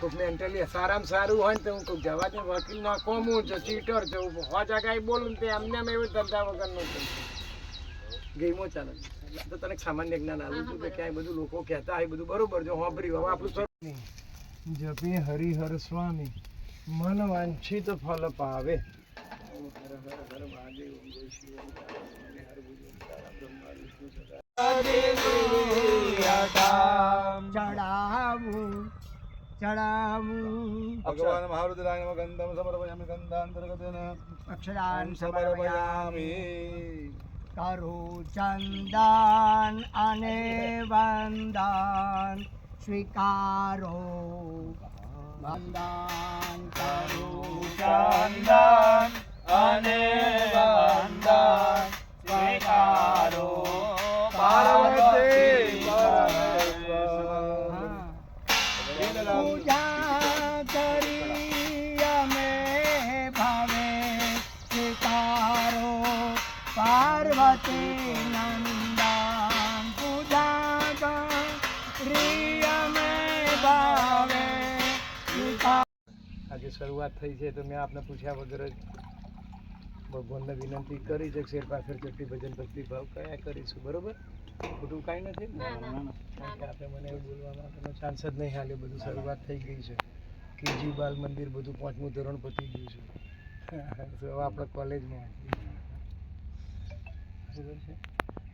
કોઈક મેન્ટલી સારામાં સારું હોય ને તો હું કોઈક જવા દે વકીલ ના કોમ હું છું ચીટર છું. હો જગાએ બોલું ને તે એમને એમ એવું ધંધા વગરનું છે ગેમો ચાલે. તો તને સામાન્ય જ્ઞાન આવ્યું છું કે ક્યાંય બધું લોકો કહેતા હોય બધું બરોબર જો હોંભર્યું હવે આપણું સ્વરૂપ જપે હરિહર સ્વામી. મન વાંછિત ફલ પાવે. ચડાવું ચડાવું ભગવાન મહારુદ્રાય નમઃ ગંધમ સમર્પયામિ ગંધાંતર્ગતેન અક્ષરાન સમર્પયામિ કરું ચંદન અને વંદન સ્વીકારો વંદન કરું ચંદન અને પૂજા કરી અમે ભાવે સ્વીકારો પાર્વતી નંદન પૂજા કરી આજે શરૂઆત થઈ છે તો મેં આપને પૂછ્યા વગર જ ભગવાનને વિનંતી કરી છે શેર પાછળ ચટણી ભજન ભક્તિ ભાવ કયા કરીશું, બરોબર? ખોટું કાંઈ નથી. ને કારણ કે આપણે મને એવું બોલવા માટેનો ચાન્સ જ નહીં હાલે બધું શરૂઆત થઈ ગઈ છે. કેજી બાલ મંદિર બધું પાંચમું ધોરણ પતી ગયું છે. હવે આપણે કોલેજમાં.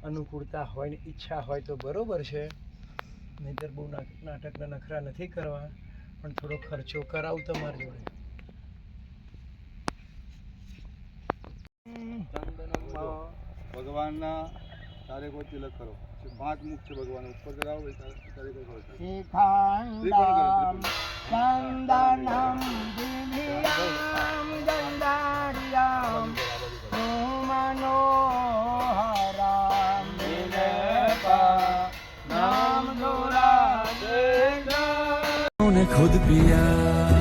અનુકૂળતા હોય ને ઈચ્છા હોય તો બરોબર છે. નહીંતર બહુ નાટકના નખરા નથી કરવા પણ થોડો ખર્ચો કરાવ તમારી જોડે. ભગવાનના તારે કોઈ તિલક કરો પાંચ મુખ છે ભગવાન ઉપર કરાવો એ તારે તારે કોઈ કરો શિખાંડમ ચંદનમ દિવ્યામ ગંધાર્યામ મનોહરામ વિલેપા નામ દુરા ने खुद पिया